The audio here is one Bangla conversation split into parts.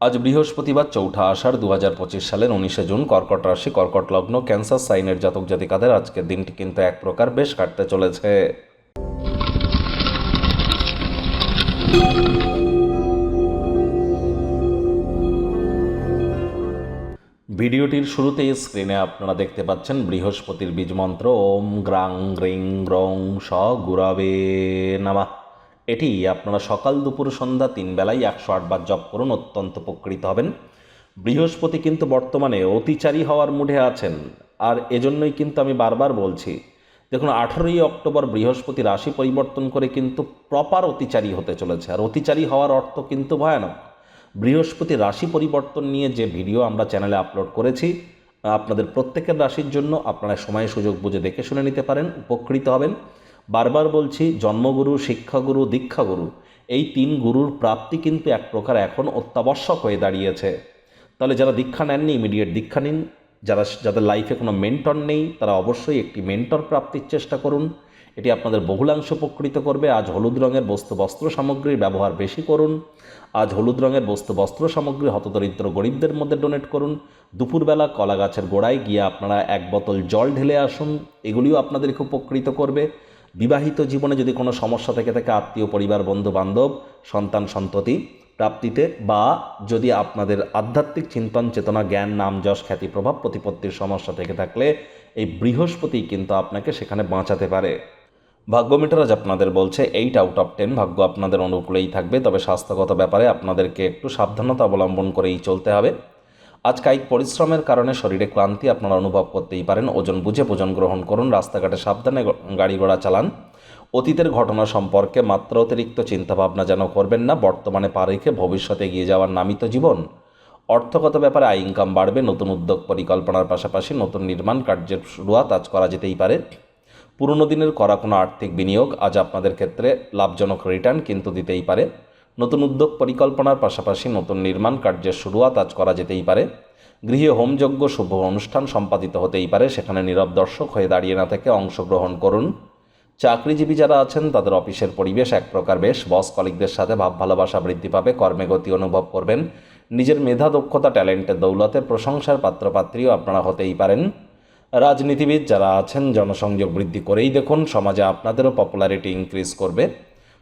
আজ বৃহস্পতিবার চৌঠা আষাঢ় দু হাজার পঁচিশ সালের উনিশে জুন কর্কট রাশি, কর্কট লগ্ন, ক্যান্সার, সাইনের জাতক জাতিকাদের আজকের দিনটি কিন্তু এক প্রকার বেশ কাটতে চলেছে। ভিডিওটির শুরুতেই স্ক্রিনে আপনারা দেখতে পাচ্ছেন বৃহস্পতির বীজ মন্ত্র। ওম গ্রাং গ্রিং গ্রং স গুরাবে নামা। এটি আপনারা সকাল দুপুর সন্ধ্যা তিন বেলায় একশো আটবার জপ করুন, অত্যন্ত উপকৃত হবেন। বৃহস্পতি কিন্তু বর্তমানে অতিচারী হওয়ার মুডে আছেন। আর এজন্যই কিন্তু আমি বারবার বলছি, দেখুন, আঠেরোই অক্টোবর বৃহস্পতি রাশি পরিবর্তন করে কিন্তু প্রপার অতিচারী হতে চলেছে। আর অতিচারী হওয়ার অর্থ কিন্তু ভয়ানক। বৃহস্পতি রাশি পরিবর্তন নিয়ে যে ভিডিও আমরা চ্যানেলে আপলোড করেছি, আপনাদের প্রত্যেকের রাশির জন্য আপনারা সময় সুযোগ বুঝে দেখে শুনে নিতে পারেন, উপকৃত হবেন। বারবার বলছি, জন্মগুরু, শিক্ষাগুরু, দীক্ষাগুরু, এই তিন গুরুর প্রাপ্তি কিন্তু এক প্রকার এখন অত্যাবশ্যক হয়ে দাঁড়িয়েছে। তাহলে যারা দীক্ষা নেননি ইমিডিয়েট দীক্ষা নিন। যারা, যাদের লাইফে কোনো মেন্টর নেই, তারা অবশ্যই একটি মেন্টর প্রাপ্তির চেষ্টা করুন। এটি আপনাদের বহুলাংশ উপকৃত করবে। আজ হলুদ রঙের বস্তু বস্ত্র সামগ্রীর ব্যবহার বেশি করুন। আজ হলুদ রঙের বস্তু বস্ত্র সামগ্রী হতদরিদ্র গরিবদের মধ্যে ডোনেট করুন। দুপুরবেলা কলা গাছের গোড়ায় গিয়ে আপনারা এক বোতল জল ঢেলে আসুন। এগুলিও আপনাদেরকে উপকৃত করবে। বিবাহিত জীবনে যদি কোনো সমস্যা থেকে থাকে, আত্মীয়, পরিবার বন্ধু বান্ধব সন্তান, সন্ততি প্রাপ্তিতে বা যদি আপনাদের আধ্যাত্মিক চিন্তন, চেতনা, জ্ঞান, নাম, যশ, খ্যাতি, প্রভাব প্রতিপত্তির সমস্যা থেকে থাকলে এই বৃহস্পতি কিন্তু আপনাকে সেখানে বাঁচাতে পারে। ভাগ্যমিটার আজ আপনাদের বলছে এইট আউট অফ টেন ভাগ্য আপনাদের অনুকূলেই থাকবে। তবে স্বাস্থ্যগত ব্যাপারে আপনাদেরকে একটু সাবধানতা অবলম্বন করেই চলতে হবে। আজ কায়িক পরিশ্রমের কারণে শরীরে ক্লান্তি আপনারা অনুভব করতেই পারেন। ওজন বুঝে ভোজন গ্রহণ করুন, রাস্তাঘাটে সাবধানে গাড়ি ঘোড়া চালান। অতীতের ঘটনা সম্পর্কে মাত্র অতিরিক্ত চিন্তাভাবনা যেন করবেন না, বর্তমানে পা রেখে ভবিষ্যতে এগিয়ে যাওয়ার নামিত জীবন। অর্থগত ব্যাপারে আয়, ইনকাম বাড়বে, নতুন উদ্যোগ পরিকল্পনার পাশাপাশি নতুন নির্মাণ কার্যের শুরুয়াত আজ করা যেতেই পারে। পুরনো দিনের করা কোনো আর্থিক বিনিয়োগ আজ আপনাদের ক্ষেত্রে লাভজনক রিটার্ন কিন্তু দিতেই পারে। নতুন উদ্যোগ পরিকল্পনার পাশাপাশি নতুন নির্মাণ কার্যের শুরুয়াত আজ করা যেতেই পারে। গৃহে হোমযজ্ঞ শুভ অনুষ্ঠান সম্পাদিত হতেই পারে, সেখানে নীরব দর্শক হয়ে দাঁড়িয়ে না থেকে অংশগ্রহণ করুন। চাকরিজীবী যারা আছেন, তাদের অফিসের পরিবেশ এক প্রকার বেশ। বস কলিকদের সাথে ভাব ভালোবাসা বৃদ্ধি পাবে, কর্মে গতি অনুভব করবেন। নিজের মেধা, দক্ষতা, ট্যালেন্টের দৌলতে প্রশংসার পাত্রপাত্রীও আপনারা হতেই পারেন। রাজনীতিবিদ যারা আছেন, জনসংযোগ বৃদ্ধি করেই দেখুন, সমাজে আপনাদেরও পপুলারিটি ইনক্রিজ করবে।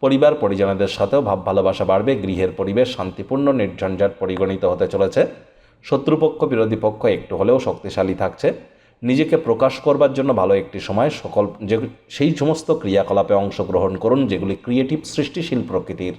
পরিবার, পরিজনদের সাথেও ভাব, ভালোবাসা বাড়বে, গৃহের পরিবেশ শান্তিপূর্ণ, নির্ঝঞ্ঝাট পরিগণিত হতে চলেছে। শত্রুপক্ষ, বিরোধী পক্ষ একটু হলেও শক্তিশালী থাকছে। নিজেকে প্রকাশ করবার জন্য ভালো একটি সময়, সকল যে, সেই সমস্ত ক্রিয়াকলাপে অংশগ্রহণ করুন, যেগুলি ক্রিয়েটিভ সৃষ্টিশীল প্রকৃতির।